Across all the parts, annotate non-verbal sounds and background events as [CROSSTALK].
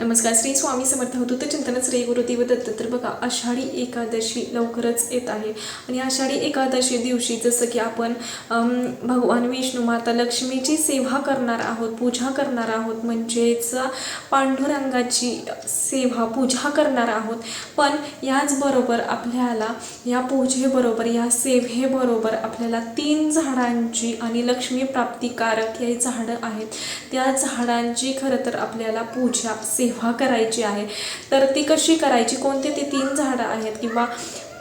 नमस्कार. श्री स्वामी समर्थ होतो. तर चिंतन श्री गुरुदेव दत्त. तर बघा आषाढी एकादशी लवकरच येत आहे. आणि आषाढी एकादशी दिवशी जसं की आपण भगवान विष्णू माता लक्ष्मीची सेवा करणार आहोत पूजा करणार आहोत म्हणजेच पांडुरंगाची सेवा पूजा करणार आहोत. पण याचबरोबर आपल्याला या पूजेबरोबर या सेवेबरोबर आपल्याला तीन झाडांची आणि लक्ष्मी प्राप्तिकारक हे झाडं आहेत. त्या झाडांची खरं तर आपल्याला पूजा सेवा करायची आहे. तर ती कशी करायची? कोणते ते तीन झाडं आहेत किंवा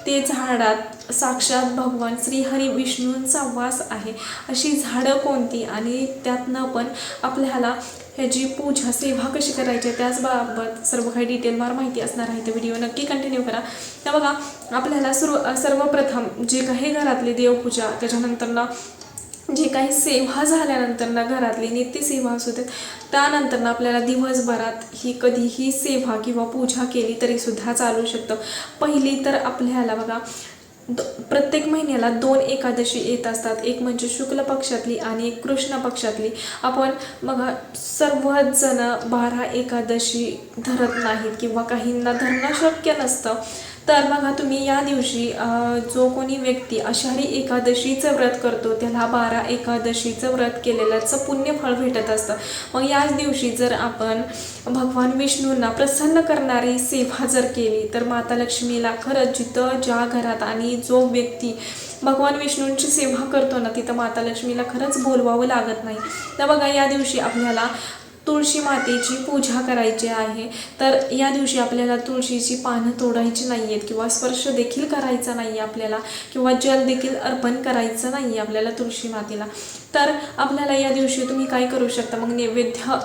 ते झाडात साक्षात भगवान श्रीहरी विष्णूंचा वास आहे? अशी झाडं कोणती? आणि त्यातनं पण आपल्याला ह्याची पूजा सेवा कशी करायची आहे? त्याचबाबत सर्व काही डिटेलवार माहिती असणार आहे. ते व्हिडिओ नक्की कंटिन्यू करा. तर बघा आपल्याला सर्व सर्वप्रथम जे काही घरातली देवपूजा त्याच्यानंतरनं जे काही सेवा झाल्यानंतर ना घरातली नित्यसेवा असू देत त्यानंतर ना आपल्याला दिवसभरात ही कधीही सेवा किंवा पूजा केली तरीसुद्धा चालू शकतं. पहिली तर आपल्याला बघा द- प्रत्येक महिन्याला दोन एकादशी येत असतात. एक म्हणजे शुक्ल पक्षातली आणि एक कृष्ण पक्षातली. आपण बघा सर्वच जण बारा एकादशी धरत नाहीत किंवा काहींना धरणं शक्य नसतं. तर बघा तुम्ही या दिवशी जो कोणी व्यक्ती आषाढी एकादशीचं व्रत करतो त्याला बारा एकादशीचं व्रत केलेल्याचं पुण्यफळ भेटत असतं. मग याच दिवशी जर आपण भगवान विष्णूंना प्रसन्न करणारी सेवा जर केली तर माता लक्ष्मीला खरंच जिथं ज्या घरात आणि जो व्यक्ती भगवान विष्णूंची सेवा करतो ना तिथं माता लक्ष्मीला खरंच बोलवावं लागत नाही. तर बघा या दिवशी आपल्याला तुळशी मातेची पूजा करायची आहे. तर या दिवशी आपल्याला तुळशीची पानं तोडायची नाही आहेत किंवा स्पर्श देखील करायचा नाही आहे आपल्याला किंवा जल देखील अर्पण करायचं नाही आहे आपल्याला तुळशी मातेला. तर आपल्याला या दिवशी तुम्ही काय करू शकता? मग नैवेद्य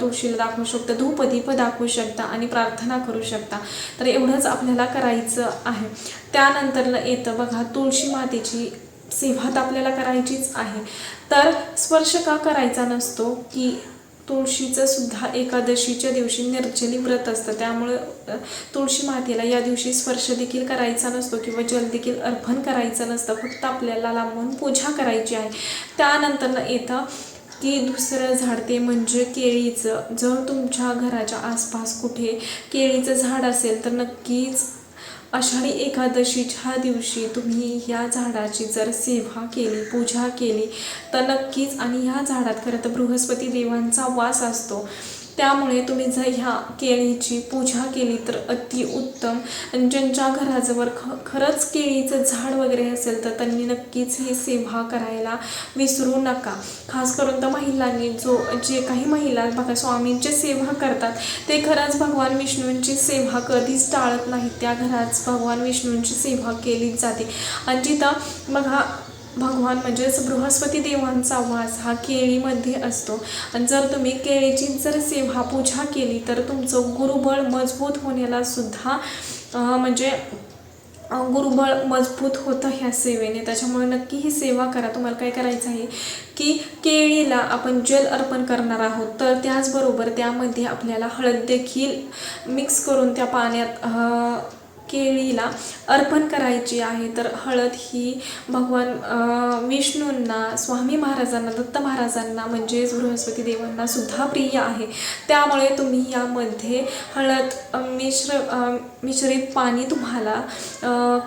तुळशीला दाखवू शकता धूपदीप दाखवू शकता आणि प्रार्थना करू शकता. तर एवढंच आपल्याला करायचं आहे. त्यानंतर येतं बघा तुळशी मातेची सेवा तर आपल्याला करायचीच आहे. तर स्पर्श का करायचा नसतो? की तुळशीचं सुद्धा एकादशीच्या दिवशी निर्जली व्रत असतं. त्यामुळं तुळशी मातेला या दिवशी स्पर्श देखील करायचा नसतो किंवा जल देखील अर्पण करायचं नसतं. फक्त आपल्याला लांबून पूजा करायची आहे. त्यानंतर येतं की दुसरं झाड ते म्हणजे केळीचं. जर तुमच्या घराच्या आसपास कुठे केळीचं झाड असेल तर नक्कीच आषाढी एकादशीच्या दिवशी तुम्ही या झाडाची जर सेवा केली पूजा केली तर नक्कीच आणि ह्या झाडात खरं तर बृहस्पती देवांचा वास असतो. त्यामुळे तुम्ही जर ह्या केळीची पूजा केली तर अतिउत्तम आणि ज्यांच्या घराजवळ ख खरंच केळीचं झाड वगैरे असेल तर त्यांनी नक्कीच ही सेवा करायला विसरू नका. खास करून तर महिलांनी जो जे काही महिला बघा स्वामींची सेवा करतात ते खरंच भगवान विष्णूंची सेवा कधीच टाळत नाहीत. त्या घरात भगवान विष्णूंची सेवा केलीच जाते. आणि जिथं बघा भगवान म्हणजेच बृहस्पती देवांचा वास हा केळीमध्ये असतो. आणि जर तुम्ही केळीची जर सेवा पूजा केली तर तुमचं गुरुबळ मजबूत होण्याला सुद्धा म्हणजे गुरुबळ मजबूत होतं ह्या सेवेने. त्याच्यामुळे नक्की ही सेवा करा. तुम्हाला काय करायचं आहे की केळीला आपण जल अर्पण करणार आहोत. तर त्याचबरोबर त्यामध्ये आपल्याला हळद देखील मिक्स करून त्या पाण्यात केळीला अर्पण करायची आहे. तर हळद ही भगवान विष्णूंना स्वामी महाराजांना दत्त महाराजांना म्हणजेच बृहस्पती देवांना सुद्धा प्रिय आहे. त्यामुळे तुम्ही यामध्ये हळद मिश्र मिश्रित पाणी तुम्हाला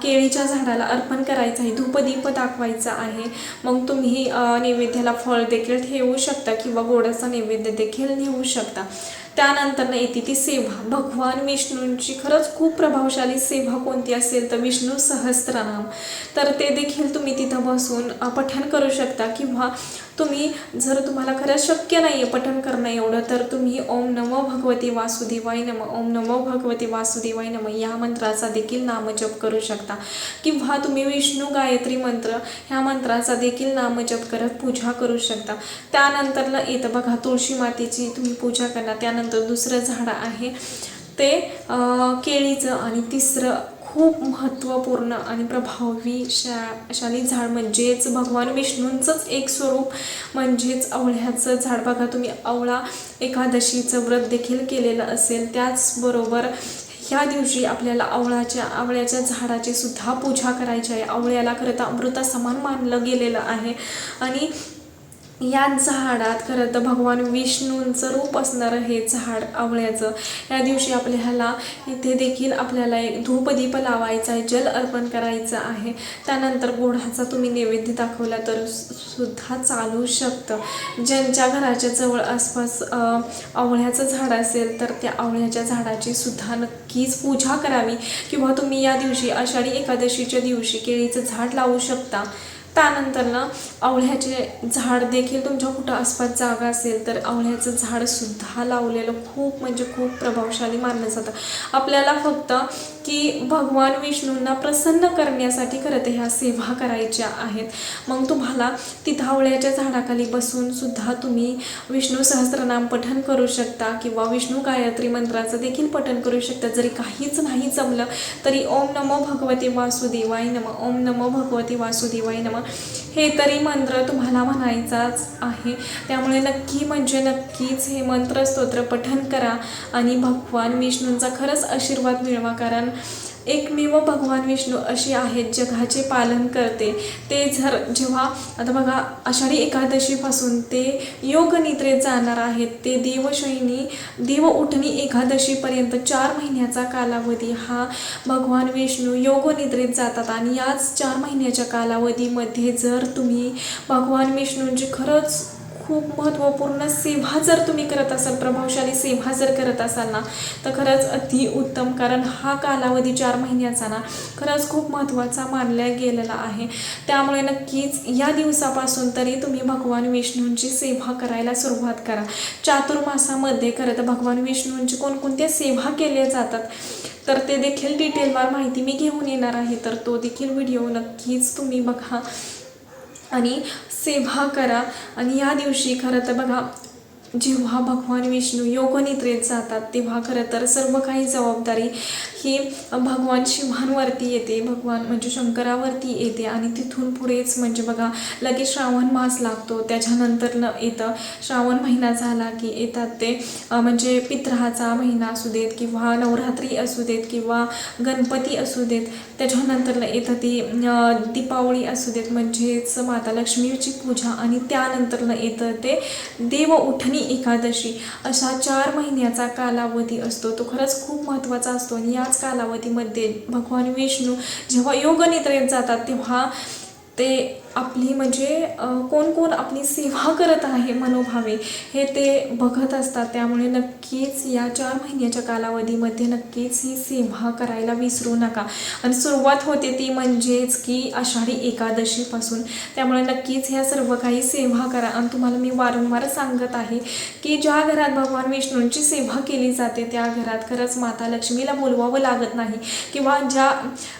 केळीच्या झाडाला अर्पण करायचं आहे धूपदीप दाखवायचा आहे. मग तुम्ही नैवेद्याला फळ देखील ठेवू शकता किंवा गोडाचा नैवेद्य देखील नेऊ शकता. त्यानंतर येते ती सेवा. भगवान विष्णूंची खरंच खूप प्रभावशाली सेवा कोणती असेल तर विष्णू सहस्त्रनाम. तर ते देखील तुम्ही तिथं बसून पठण करू शकता किंवा तुम्ही जर तुम्हाला खरंच शक्य नाही आहे पठण करणं एवढं तर तुम्ही ओम नमो भगवती वासुदेवाय नम ओम नमो भगवती वासुदेवाय नम. या मंत्राचा देखील नामजप करू शकता. किंवा तुम्ही विष्णू गायत्री मंत्र ह्या मंत्राचा देखील नामजप करत पूजा करू शकता. त्यानंतर येतं बघा तुळशी मातेची तुम्ही पूजा करणार. त्यानंतर दुसरं झाड आहे. ते केळीचं आणि तिसरं खूप महत्त्वपूर्ण आणि प्रभावी शा शाली झाड म्हणजेच भगवान विष्णूंचंच एक स्वरूप म्हणजेच आवळ्याचं झाड. बघा तुम्ही आवळा एकादशीचं व्रत देखील केलेलं असेल. त्याचबरोबर ह्या दिवशी आपल्याला आवळाच्या आवळ्याच्या झाडाची सुद्धा पूजा करायची आहे. आवळ्याला खरं तर अमृता समान मानलं गेलेलं आहे. आणि या झाडात खरं तर भगवान विष्णूंचं रूप असणारं हे झाड आवळ्याचं. या दिवशी आपल्याला इथे देखील आपल्याला एक धूपदीप लावायचा आहे जल अर्पण करायचं आहे. त्यानंतर गोडाचा तुम्ही नैवेद्य दाखवला तर सुद्धा चालू शकतं. ज्यांच्या घराच्या जवळ आसपास आवळ्याचं झाड असेल तर त्या आवळ्याच्या झाडाची सुद्धा नक्कीच पूजा करावी. किंवा तुम्ही या दिवशी आषाढी एकादशीच्या दिवशी केळीचं झाड लावू शकता. त्यानंतर ना आवळ्याचे झाड देखील तुमच्या कुठं आसपास जागा असेल तर आवळ्याचं झाडसुद्धा लावलेलं खूप म्हणजे खूप प्रभावशाली मानलं जातं. आपल्याला फक्त की भगवान विष्णूंना प्रसन्न करण्यासाठी खरं तर ह्या सेवा करायच्या आहेत. मग तुम्हाला तिथं आवळ्याच्या झाडाखाली बसूनसुद्धा तुम्ही विष्णू सहस्त्रनाम पठन करू शकता किंवा विष्णू गायत्री मंत्राचं देखील पठन करू शकता. जरी काहीच नाही जमलं तरी ओम नमो भगवती वासुदेवाय नम ओम नमो भगवती वासुदेवाय नम. हे तरी मंत्र तुम्हाला म्हणायचाच आहे. त्यामुळे नक्की म्हणजे नक्कीच हे मंत्र स्तोत्र पठन करा आणि भगवान विष्णूंचा खरंच आशीर्वाद मिळवा. कारण एकमेव भगवान विष्णू असे आहेत जगाचे पालन करते. ते जर जेव्हा आता बघा आषाढी एकादशीपासून ते योग निद्रेत जाणार आहेत ते देवशयनी देव उठणी एकादशीपर्यंत चार महिन्याचा कालावधी हा भगवान विष्णू योग निद्रेत जातात. आणि याच चार महिन्याच्या कालावधीमध्ये जर तुम्ही भगवान विष्णूंची खरंच खूप महत्त्वपूर्ण सेवा जर तुम्ही करत असाल प्रभावशाली सेवा जर करत असाल ना तर खरंच अति उत्तम. कारण हा कालावधी चार महिन्याचा ना खरंच खूप महत्त्वाचा मानला गेलेला आहे. त्यामुळे नक्कीच या दिवसापासून तरी तुम्ही भगवान विष्णूंची सेवा करायला सुरुवात करा. चातुर्मासामध्ये खरं तर भगवान विष्णूंची कोणकोणत्या सेवा केल्या जातात तर ते देखील डिटेलवार माहिती मी घेऊन येणार आहे. तर तो देखील व्हिडिओ नक्कीच तुम्ही बघा. आणि सेवा करा आणि या दिवशी खरं तर बघा जेव्हा भगवान विष्णू योगनिद्रेत जातात तेव्हा खरं तर सर्व काही जबाबदारी ही भगवान शिवांवरती येते. भगवान म्हणजे शंकरावरती येते आणि तिथून पुढेच म्हणजे बघा लगेच श्रावण मास लागतो. त्याच्यानंतर न येतं श्रावण महिना झाला की येतात ते म्हणजे पित्राचा महिना असू देत किंवा नवरात्री असू देत किंवा गणपती असू देत त्याच्यानंतर येतं ती दीपावळी असू देत. म्हणजेच माता लक्ष्मीची पूजा आणि त्यानंतर येतं ते देव उठणी एकादशी अशा चार महिन्याचा कालावधी असतो. तो खरंच खूप महत्त्वाचा असतो. आणि याच कालावधीमध्ये भगवान विष्णू जेव्हा योग निद्रेत जातात तेव्हा ते आपली म्हणजे कोण कोण आपली सेवा [LAUGHS] करत आहे मनोभावे हे ते बघत असतात. त्यामुळे नक्कीच या चार महिन्याच्या कालावधीमध्ये नक्कीच ही सेवा करायला विसरू नका. आणि सुरुवात होते ती म्हणजेच की आषाढी एकादशीपासून. त्यामुळे नक्कीच ह्या सर्व काही सेवा करा. आणि तुम्हाला मी वारंवार सांगत आहे की ज्या घरात भगवान विष्णूंची सेवा केली जाते त्या घरात खरंच माता लक्ष्मीला बोलवावं लागत नाही. किंवा ज्या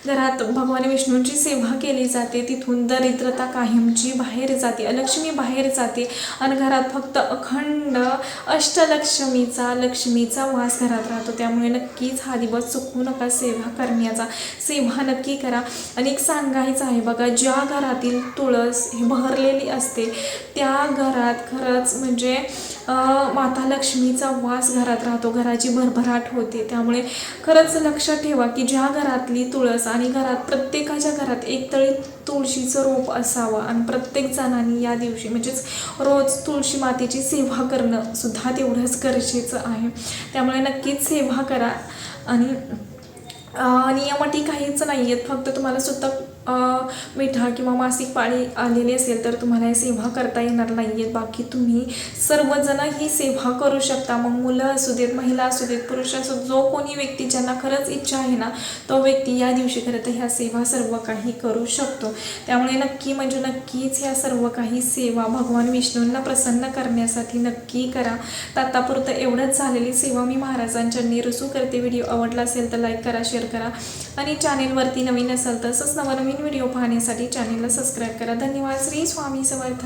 घरात भगवान विष्णूंची सेवा केली जाते तिथून दरिद्रता कायमची बाहेर जाते. लक्ष्मी बाहेर जाते. आणि घरात फक्त अखंड अष्टलक्ष्मीचा लक्ष्मीचा वास घरात राहतो. त्यामुळे नक्कीच हा दिवस चुकू नका. सेवा करण्याचा सेवा नक्की करा. आणि एक सांगायचं आहे बघा ज्या घरातील तुळस ही बहरलेली असते त्या घरात खरंच म्हणजे माता लक्ष्मीचा वास घरात राहतो. घराची भरभराट होते. त्यामुळे खरंच लक्षात ठेवा की ज्या घरातली तुळस आणि घरात प्रत्येकाच्या घरात एक तळी तुळशीचं रोप असावा आणि प्रत्येक जणांनी या दिवशी म्हणजेच रोज तुळशी मातेची सेवा करणं सुद्धा तेवढंच गरजेचं आहे. त्यामुळे नक्कीच सेवा करा. आणि अं, नियमटी काहीच नाही आहेत फक्त तुम्हाला सुद्धा मिठा किंवा मासिक पाळी आलेली असेल तर तुम्हाला ही सेवा करता येणार नाही आहेत बाकी तुम्ही सर्वजण ही सेवा करू शकता. मग मुलं असू देत महिला असू देत पुरुष असू जो कोणी व्यक्ती ज्यांना खरंच इच्छा आहे ना तो व्यक्ती या दिवशी खरं तर ह्या सेवा सर्व काही करू शकतो. त्यामुळे नक्की म्हणजे नक्कीच ह्या सर्व काही सेवा भगवान विष्णूंना प्रसन्न करण्यासाठी नक्की करा. तात्तापुरतं एवढंच झालेली सेवा मी महाराजांच्या निरसू करते. व्हिडिओ आवडला असेल तर लाईक करा शेअर करा. आणि चॅनेलवरती नवीन असाल तसंच नवनवीन व्हिडिओ पाहण्यासाठी चॅनेलला सबस्क्राईब करा. धन्यवाद. श्री स्वामी समर्थ.